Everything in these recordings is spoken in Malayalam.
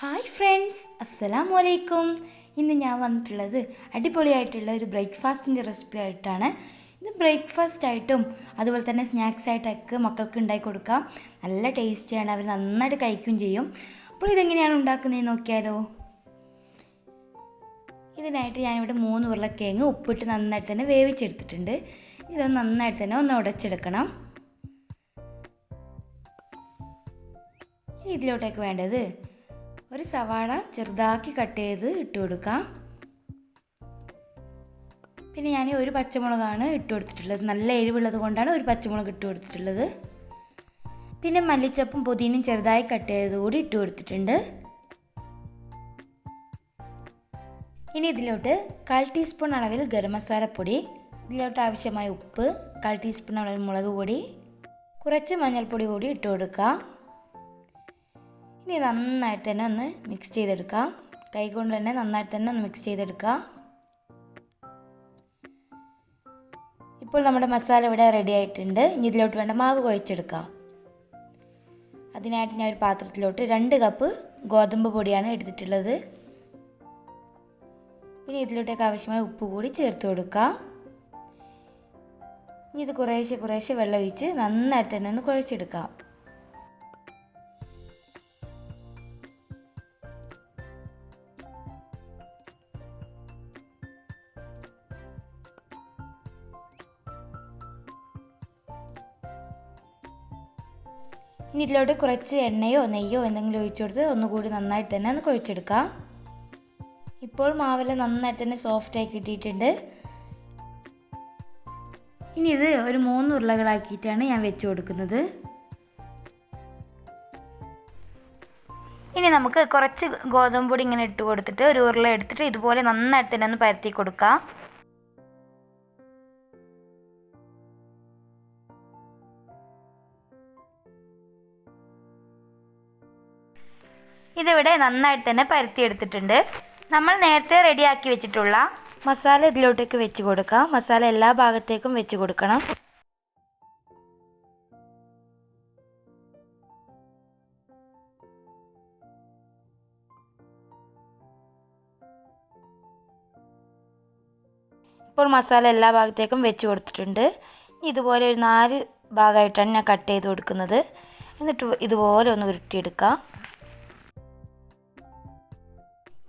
ഹായ് ഫ്രണ്ട്സ് അസ്സലാം വലൈക്കും ഇന്ന് ഞാൻ വന്നിട്ടുള്ളത് അടിപൊളിയായിട്ടുള്ള ഒരു ബ്രേക്ക്ഫാസ്റ്റിന്റെ റെസിപ്പി ആയിട്ടാണ്. ഇത് ബ്രേക്ക്ഫാസ്റ്റ് ആയിട്ടും അതുപോലെ തന്നെ സ്നാക്സ് ആയിട്ടൊക്കെ മക്കൾക്ക് ഉണ്ടാക്കി കൊടുക്കാം. നല്ല ടേസ്റ്റിയാണ് അവർ നന്നായിട്ട് കഴിക്കുകയും ചെയ്യും. അപ്പോൾ ഇതെങ്ങനെയാണ് ഉണ്ടാക്കുന്നത് നോക്കിയാലോ? ഇതിനായിട്ട് ഞാനിവിടെ മൂന്ന് ഉരുളക്കിഴങ്ങ് ഉപ്പിട്ട് നന്നായിട്ട് തന്നെ വേവിച്ചെടുത്തിട്ടുണ്ട്. ഇതൊന്ന് നന്നായിട്ട് തന്നെ ഒന്ന് ഉടച്ചെടുക്കണം. ഇതിലോട്ടേക്ക് വേണ്ടത് ഒരു സവാള ചെറുതാക്കി കട്ട് ചെയ്ത് ഇട്ട് കൊടുക്കാം. പിന്നെ ഞാൻ ഒരു പച്ചമുളകാണ് ഇട്ട് കൊടുത്തിട്ടുള്ളത്. നല്ല എരിവുള്ളത് കൊണ്ടാണ് ഒരു പച്ചമുളക് ഇട്ട് കൊടുത്തിട്ടുള്ളത്. പിന്നെ മല്ലിച്ചപ്പും പുതിനയും ചെറുതായി കട്ട് ചെയ്ത് കൂടി ഇട്ട് കൊടുത്തിട്ടുണ്ട്. ഇനി ഇതിലോട്ട് കാൽ ടീസ്പൂൺ അളവിൽ ഗരം മസാലപ്പൊടി ഇതിലോട്ട് ആവശ്യമായ ഉപ്പ് കാൽ ടീസ്പൂൺ അളവിൽ മുളക് പൊടി കുറച്ച് മഞ്ഞൾപ്പൊടി കൂടി ഇട്ട് കൊടുക്കുക ഇനി നന്നായിട്ട് തന്നെ ഒന്ന് മിക്സ് ചെയ്തെടുക്കാം. കൈ കൊണ്ട് തന്നെ നന്നായിട്ട് തന്നെ ഒന്ന് മിക്സ് ചെയ്തെടുക്കാം. ഇപ്പോൾ നമ്മുടെ മസാല ഇവിടെ റെഡി ആയിട്ടുണ്ട്. ഇനി ഇതിലോട്ട് വേണ്ട മാവ് കുഴച്ചെടുക്കാം. അതിനായിട്ട് ഞാൻ ഒരു പാത്രത്തിലോട്ട് രണ്ട് കപ്പ് ഗോതമ്പ് പൊടിയാണ് എടുത്തിട്ടുള്ളത്. പിന്നെ ഇതിലോട്ടേക്ക് ആവശ്യമായ ഉപ്പ് കൂടി ചേർത്ത് കൊടുക്കാം. ഇനി ഇത് കുറേശ്ശെ കുറേശ്ശെ വെള്ളം ഒഴിച്ച് നന്നായിട്ട് തന്നെ ഒന്ന് കുഴച്ചെടുക്കാം. ഇനി ഇതിലോട്ട് കുറച്ച് എണ്ണയോ നെയ്യോ എന്തെങ്കിലും ഒഴിച്ചു കൊടുത്ത് ഒന്നുകൂടി നന്നായിട്ട് തന്നെ ഒന്ന് കുഴച്ചെടുക്കാം. ഇപ്പോൾ മാവെല്ലാം നന്നായിട്ട് തന്നെ സോഫ്റ്റായി കിട്ടിയിട്ടുണ്ട്. ഇനി ഇത് ഒരു മൂന്ന് ഉരുളകളാക്കിയിട്ടാണ് ഞാൻ വെച്ച് കൊടുക്കുന്നത്. ഇനി നമുക്ക് കുറച്ച് ഗോതമ്പ് പൊടി ഇങ്ങനെ ഇട്ട് കൊടുത്തിട്ട് ഒരു ഉരുള എടുത്തിട്ട് ഇതുപോലെ നന്നായിട്ട് തന്നെ ഒന്ന് പരത്തി കൊടുക്കാം. ഇതിവിടെ നന്നായിട്ട് തന്നെ പരത്തിയെടുത്തിട്ടുണ്ട്. നമ്മൾ നേരത്തെ റെഡിയാക്കി വെച്ചിട്ടുള്ള മസാല ഇതിലോട്ടേക്ക് വെച്ച് കൊടുക്കാം. മസാല എല്ലാ ഭാഗത്തേക്കും വെച്ച് കൊടുക്കണം. ഇപ്പോൾ മസാല എല്ലാ ഭാഗത്തേക്കും വെച്ച് കൊടുത്തിട്ടുണ്ട്. ഇതുപോലെ ഒരു നാല് ഭാഗമായിട്ടാണ് ഞാൻ കട്ട് ചെയ്ത് കൊടുക്കുന്നത്. എന്നിട്ട് ഇതുപോലെ ഒന്ന് ഉരുട്ടിയെടുക്കാം.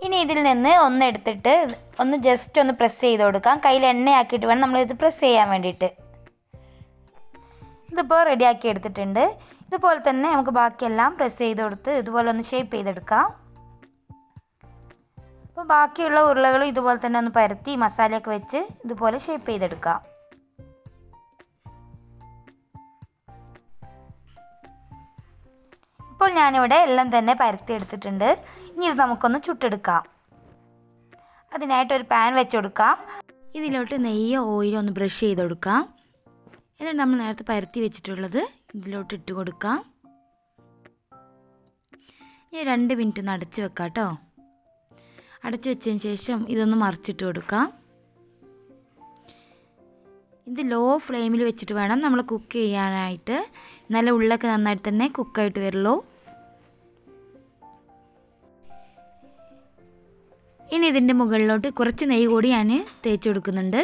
ഇനി ഇതിൽ നിന്ന് ഒന്ന് എടുത്തിട്ട് ഒന്ന് ജസ്റ്റ് ഒന്ന് പ്രസ് ചെയ്ത് കൊടുക്കാം. കയ്യിൽ എണ്ണയാക്കിയിട്ട് വേണം നമ്മളിത് പ്രസ് ചെയ്യാൻ വേണ്ടിയിട്ട്. ഇതിപ്പോൾ റെഡിയാക്കി എടുത്തിട്ടുണ്ട്. ഇതുപോലെ തന്നെ നമുക്ക് ബാക്കിയെല്ലാം പ്രസ് ചെയ്ത് കൊടുത്ത് ഇതുപോലെ ഒന്ന് ഷേപ്പ് ചെയ്തെടുക്കാം. അപ്പോൾ ബാക്കിയുള്ള ഉരുളകളും ഇതുപോലെ തന്നെ ഒന്ന് പരത്തി മസാലയൊക്കെ വെച്ച് ഇതുപോലെ ഷേപ്പ് ചെയ്തെടുക്കാം. ഇപ്പോൾ ഞാനിവിടെ എല്ലാം തന്നെ പരത്തി എടുത്തിട്ടുണ്ട്. ഇനി ഇത് നമുക്കൊന്ന് ചുട്ടെടുക്കാം. അതിനായിട്ട് ഒരു പാൻ വെച്ച് കൊടുക്കാം. ഇതിലോട്ട് നെയ്യോ ഓയിലോ ഒന്ന് ബ്രഷ് ചെയ്ത് കൊടുക്കാം. എന്നിട്ട് നമ്മൾ നേരത്തെ പരത്തി വെച്ചിട്ടുള്ളത് ഇതിലോട്ട് ഇട്ട് കൊടുക്കാം. ഇനി രണ്ട് മിനിറ്റ് ഒന്ന് അടച്ച് വെക്കാം കേട്ടോ അടച്ചു വെച്ചതിന് ശേഷം ഇതൊന്ന് മറിച്ചിട്ട് കൊടുക്കാം. ഇത് ലോ ഫ്ലെയിമിൽ വെച്ചിട്ട് വേണം നമ്മൾ കുക്ക് ചെയ്യാനായിട്ട്. നല്ല ഉള്ളൊക്കെ നന്നായിട്ട് തന്നെ കുക്കായിട്ട് വരുള്ളൂ. ഇനി ഇതിന്റെ മുകളിലോട്ട് കുറച്ച് നെയ്യ് കൂടി ഞാൻ തേച്ച് കൊടുക്കുന്നുണ്ട്.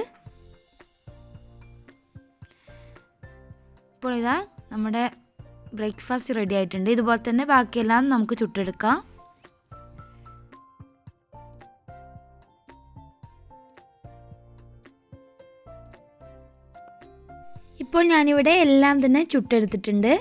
ഇപ്പോൾ ഇതാ നമ്മുടെ ബ്രേക്ക്ഫാസ്റ്റ് റെഡി ആയിട്ടുണ്ട്. ഇതുപോലെ തന്നെ ബാക്കിയെല്ലാം നമുക്ക് ചുട്ടെടുക്കാം. ഇപ്പോൾ ഞാനിവിടെ എല്ലാം തന്നെ ചുട്ടെടുത്തിട്ടുണ്ട്.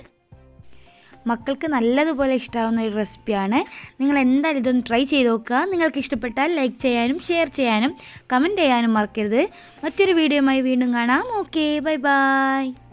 മക്കൾക്ക് നല്ലതുപോലെ ഇഷ്ടമാവുന്ന ഒരു റെസിപ്പിയാണ്. നിങ്ങൾ എന്തായാലും ഇതൊന്ന് ട്രൈ ചെയ്ത് നോക്കുക. നിങ്ങൾക്ക് ഇഷ്ടപ്പെട്ടാൽ ലൈക്ക് ചെയ്യാനും ഷെയർ ചെയ്യാനും കമന്റ് ചെയ്യാനും മറക്കരുത്. മറ്റൊരു വീഡിയോയുമായി വീണ്ടും കാണാം. Okay bye bye